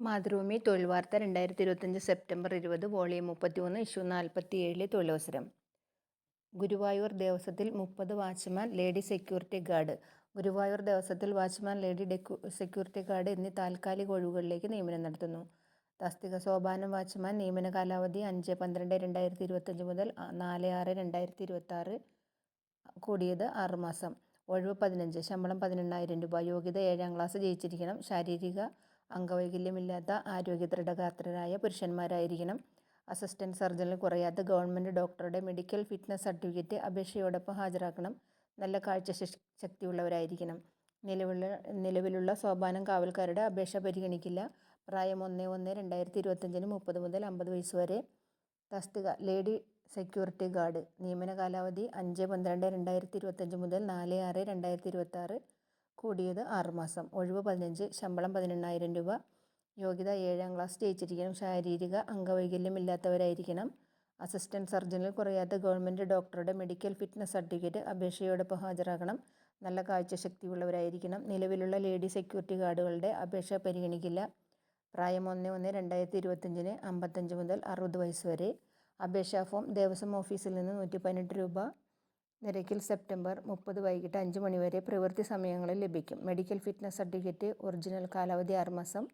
മാതൃഭൂമി തൊഴിൽ വാർത്ത രണ്ടായിരത്തി ഇരുപത്തഞ്ച് സെപ്റ്റംബർ ഇരുപത് വോളിയം മുപ്പത്തിമൂന്ന് ഇഷ്യൂ നാൽപ്പത്തിയേഴിലെ തൊഴിലവസരം. ഗുരുവായൂർ ദേവസ്വത്തിൽ മുപ്പത് watchman lady security guard. Guruvayur ദേവസ്വത്തിൽ watchman lady ഡെക്കു സെക്യൂരിറ്റി ഗാർഡ് എന്നീ താൽക്കാലിക ഒഴിവുകളിലേക്ക് നിയമനം നടത്തുന്നു. തസ്തിക സോപാനം വാച്ച്മാൻ നിയമന കാലാവധി അഞ്ച് പന്ത്രണ്ട് രണ്ടായിരത്തി ഇരുപത്തഞ്ച് മുതൽ നാല് ആറ് രണ്ടായിരത്തി ഇരുപത്താറ് കൂടിയത് ആറുമാസം ഒഴിവ് പതിനഞ്ച് ശമ്പളം പതിനെണ്ണായിരം രൂപ യോഗ്യത ഏഴാം ക്ലാസ് ജയിച്ചിരിക്കണം ശാരീരിക അംഗവൈകല്യമില്ലാത്ത ആരോഗ്യ ദൃഢഗാത്രരായ പുരുഷന്മാരായിരിക്കണം. അസിസ്റ്റന്റ് സർജനിൽ കുറയാത്ത ഗവൺമെന്റ് ഡോക്ടറുടെ മെഡിക്കൽ ഫിറ്റ്നസ് സർട്ടിഫിക്കറ്റ് അപേക്ഷയോടൊപ്പം ഹാജരാക്കണം. നല്ല കാഴ്ച ശക്തിയുള്ളവരായിരിക്കണം. നിലവിലുള്ള നിലവിലുള്ള സോപാനം കാവൽക്കാരുടെ അപേക്ഷ പരിഗണിക്കില്ല. പ്രായം ഒന്ന് ഒന്ന് രണ്ടായിരത്തി ഇരുപത്തഞ്ചിന് മുപ്പത് മുതൽ അമ്പത് വയസ്സ് വരെ. തസ്തിക ലേഡി സെക്യൂരിറ്റി ഗാർഡ് നിയമന കാലാവധി അഞ്ച് പന്ത്രണ്ട് രണ്ടായിരത്തി ഇരുപത്തഞ്ച് മുതൽ നാല് ആറ് രണ്ടായിരത്തി ഇരുപത്താറ് കൂടിയത് ആറുമാസം ഒഴിവ് പതിനഞ്ച് ശമ്പളം പതിനെണ്ണായിരം രൂപ. യോഗ്യത ഏഴാം ക്ലാസ് ജയിച്ചിരിക്കണം. ശാരീരിക അംഗവൈകല്യമില്ലാത്തവരായിരിക്കണം. അസിസ്റ്റന്റ് സർജനിൽ കുറയാത്ത ഗവൺമെന്റ് ഡോക്ടറുടെ മെഡിക്കൽ ഫിറ്റ്നസ് സർട്ടിഫിക്കറ്റ് അപേക്ഷയോടൊപ്പം ഹാജരാകണം. നല്ല കാഴ്ചശക്തിയുള്ളവരായിരിക്കണം. നിലവിലുള്ള ലേഡി സെക്യൂരിറ്റി ഗാർഡുകളുടെ അപേക്ഷ പരിഗണിക്കില്ല. പ്രായം ഒന്ന് ഒന്ന് രണ്ടായിരത്തി ഇരുപത്തഞ്ചിന് അമ്പത്തഞ്ച് മുതൽ അറുപത് വയസ്സ് വരെ. അപേക്ഷാ ഫോം ദേവസ്വം ഓഫീസിൽ നിന്ന് നൂറ്റി പതിനെട്ട് രൂപ. നിരക്കിൽ സെപ്റ്റംബർ മുപ്പത് വൈകിട്ട് അഞ്ച് മണിവരെ പ്രവൃത്തി സമയങ്ങളിൽ ലഭിക്കും. മെഡിക്കൽ ഫിറ്റ്നസ് സർട്ടിഫിക്കറ്റ് ഒറിജിനൽ കാലാവധി ആറുമാസം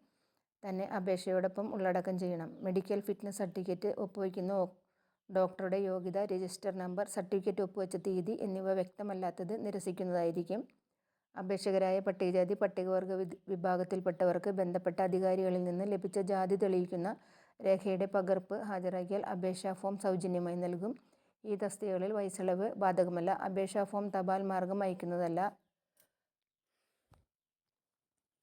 തന്നെ അപേക്ഷയോടൊപ്പം ഉള്ളടക്കം ചെയ്യണം. മെഡിക്കൽ ഫിറ്റ്നസ് സർട്ടിഫിക്കറ്റ് ഒപ്പുവയ്ക്കുന്ന ഡോക്ടറുടെ യോഗ്യത രജിസ്റ്റർ നമ്പർ സർട്ടിഫിക്കറ്റ് ഒപ്പുവെച്ച തീയതി എന്നിവ വ്യക്തമല്ലാത്തത് നിരസിക്കുന്നതായിരിക്കും. അപേക്ഷകരായ പട്ടികജാതി പട്ടികവർഗ വിഭാഗത്തിൽപ്പെട്ടവർക്ക് ബന്ധപ്പെട്ട അധികാരികളിൽ നിന്ന് ലഭിച്ച ജാതി തെളിയിക്കുന്ന രേഖയുടെ പകർപ്പ് ഹാജരാക്കിയാൽ അപേക്ഷാ ഫോം സൗജന്യമായി നൽകും. ഈ തസ്തികകളിൽ വയസ്സിളവ് ബാധകമല്ല. അപേക്ഷാ ഫോം തപാൽ മാർഗം അയക്കുന്നതല്ല.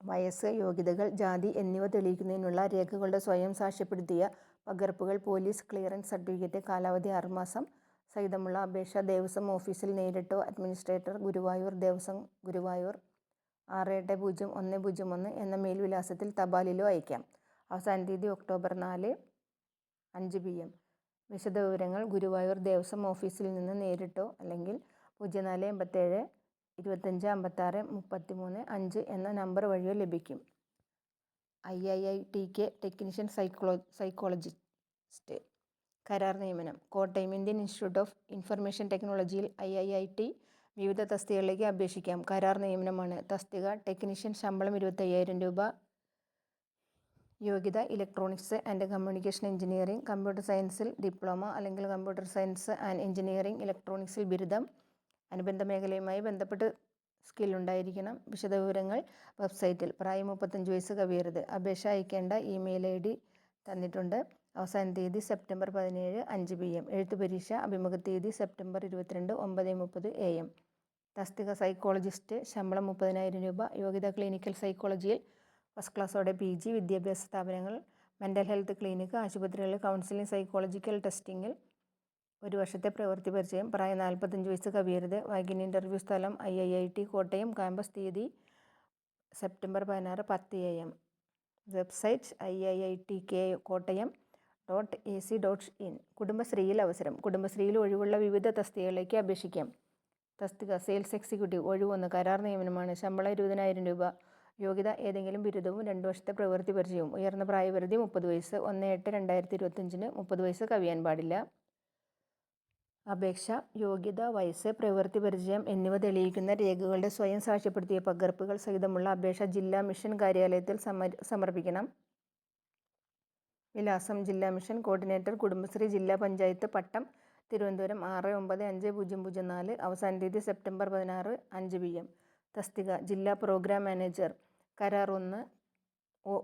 വയസ്സ് യോഗ്യതകൾ ജാതി എന്നിവ തെളിയിക്കുന്നതിനുള്ള രേഖകളുടെ സ്വയം സാക്ഷ്യപ്പെടുത്തിയ പകർപ്പുകൾ പോലീസ് ക്ലിയറൻസ് സർട്ടിഫിക്കറ്റ് കാലാവധി ആറുമാസം സഹിതമുള്ള അപേക്ഷ ദേവസ്വം ഓഫീസിൽ നേരിട്ടോ അഡ്മിനിസ്ട്രേറ്റർ ഗുരുവായൂർ ദേവസ്വം ഗുരുവായൂർ ആറ് എട്ട് പൂജ്യം ഒന്ന് പൂജ്യം ഒന്ന് എന്ന മേൽവിലാസത്തിൽ തപാലിലോ അയക്കാം. അവസാന തീയതി ഒക്ടോബർ നാല് അഞ്ച് പി എം. വിശദവിവരങ്ങൾ ഗുരുവായൂർ ദേവസ്വം ഓഫീസിൽ നിന്ന് നേരിട്ടോ അല്ലെങ്കിൽ പൂജ്യം നാല് എൺപത്തേഴ് ഇരുപത്തഞ്ച് അമ്പത്താറ് മുപ്പത്തി മൂന്ന് അഞ്ച് എന്ന നമ്പർ വഴിയോ ലഭിക്കും. I I I T K technician സൈക്കോളോ psychologist. കരാർ നിയമനം. Kottayam Indian Institute of Information ടെക്നോളജിയിൽ ഐ ഐ ഐ ടി വിവിധ തസ്തികകളിലേക്ക് അപേക്ഷിക്കാം. കരാർ നിയമനമാണ്. തസ്തിക ടെക്നീഷ്യൻ ശമ്പളം ഇരുപത്തയ്യായിരം രൂപ യോഗ്യത electronics and communication engineering computer സയൻസിൽ ഡിപ്ലോമ അല്ലെങ്കിൽ കമ്പ്യൂട്ടർ സയൻസ് ആൻഡ് എഞ്ചിനീയറിംഗ് ഇലക്ട്രോണിക്സിൽ ബിരുദം അനുബന്ധ മേഖലയുമായി ബന്ധപ്പെട്ട് സ്കിൽ ഉണ്ടായിരിക്കണം. വിശദവിവരങ്ങൾ വെബ്സൈറ്റിൽ പ്രായം മുപ്പത്തഞ്ച് വയസ്സ് കവിയരുത്. അപേക്ഷ അയക്കേണ്ട ഇമെയിൽ ഐ ഡി തന്നിട്ടുണ്ട്. അവസാന തീയതി സെപ്റ്റംബർ പതിനേഴ് അഞ്ച് പി എം എഴുത്തു പരീക്ഷ അഭിമുഖ തീയതി സെപ്റ്റംബർ ഇരുപത്തിരണ്ട് ഒമ്പത് മുപ്പത് എ എം തസ്തിക സൈക്കോളജിസ്റ്റ് ശമ്പളം മുപ്പതിനായിരം രൂപ. യോഗ്യത ക്ലിനിക്കൽ സൈക്കോളജിയിൽ ഫസ്റ്റ് ക്ലാസ്സോടെ പി ജി വിദ്യാഭ്യാസ സ്ഥാപനങ്ങൾ മെന്റൽ ഹെൽത്ത് ക്ലിനിക്ക് ആശുപത്രികളിൽ കൗൺസിലിംഗ് സൈക്കോളജിക്കൽ ടെസ്റ്റിങ്ങിൽ ഒരു വർഷത്തെ പ്രവൃത്തി പരിചയം പ്രായം നാൽപ്പത്തഞ്ച് വയസ്സ് കവിയരുത് വൈകിൻ ഇന്റർവ്യൂ സ്ഥലം I I I T Kottayam campus തീയതി സെപ്റ്റംബർ പതിനാറ് പത്ത് A M. Website I I I T K Kottayam dot A C dot in. കുടുംബശ്രീയിൽ അവസരം. കുടുംബശ്രീയിൽ ഒഴിവുള്ള വിവിധ തസ്തികകളിലേക്ക് അപേക്ഷിക്കാം. തസ്തിക സെയിൽസ് എക്സിക്യൂട്ടീവ് ഒഴിവൊന്ന് കരാർ നിയമനമാണ്. ശമ്പളം ഇരുപതിനായിരം രൂപ. യോഗ്യത ഏതെങ്കിലും ബിരുദവും രണ്ട് വർഷത്തെ പ്രവൃത്തി പരിചയവും. ഉയർന്ന പ്രായപരിധി മുപ്പത് വയസ്സ്. ഒന്ന് എട്ട് രണ്ടായിരത്തി ഇരുപത്തഞ്ചിന് മുപ്പത് വയസ്സ് കവിയാൻ പാടില്ല. അപേക്ഷ യോഗ്യത വയസ്സ് പ്രവൃത്തി പരിചയം എന്നിവ തെളിയിക്കുന്ന രേഖകളുടെ സ്വയം സാക്ഷ്യപ്പെടുത്തിയ പകർപ്പുകൾ സഹിതമുള്ള അപേക്ഷ ജില്ലാ മിഷൻ കാര്യാലയത്തിൽ സമർപ്പിക്കണം. വിലാസം ജില്ലാ മിഷൻ കോർഡിനേറ്റർ കുടുംബശ്രീ ജില്ലാ പഞ്ചായത്ത് പട്ടം തിരുവനന്തപുരം ആറ് ഒമ്പത് അഞ്ച് പൂജ്യം പൂജ്യം നാല് അവസാന തീയതി സെപ്റ്റംബർ പതിനാറ് അഞ്ച് പി എം. തസ്തിക ജില്ലാ പ്രോഗ്രാം മാനേജർ കരാർ ഒന്ന്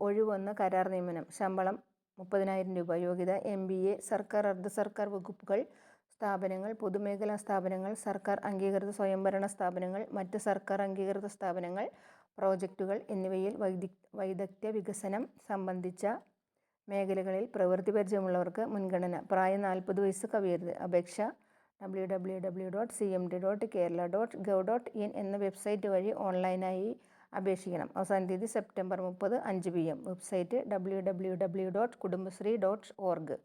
ഒഴിവൊന്ന് കരാർ നിയമനം. ശമ്പളം മുപ്പതിനായിരം രൂപ. യോഗ്യത എം ബി എ. സർക്കാർ അർദ്ധ സർക്കാർ വകുപ്പുകൾ സ്ഥാപനങ്ങൾ പൊതുമേഖലാ സ്ഥാപനങ്ങൾ സർക്കാർ അംഗീകൃത സ്വയംഭരണ സ്ഥാപനങ്ങൾ മറ്റ് സർക്കാർ അംഗീകൃത സ്ഥാപനങ്ങൾ പ്രോജക്റ്റുകൾ എന്നിവയിൽ വൈദി വൈദഗ്ധ്യ വികസനം സംബന്ധിച്ച മേഖലകളിൽ പ്രവൃത്തി പരിചയമുള്ളവർക്ക് മുൻഗണന. പ്രായം നാൽപ്പത് വയസ്സ് കവിയരുത്. അപേക്ഷ W W W dot C M D dot Kerala dot gov dot in എന്ന വെബ്സൈറ്റ് വഴി ഓൺലൈനായി അപേക്ഷിക്കണം. അവസാന തീയതി സെപ്റ്റംബർ മുപ്പത് അഞ്ച് P M. Website W W W dot Kudumbashree dot org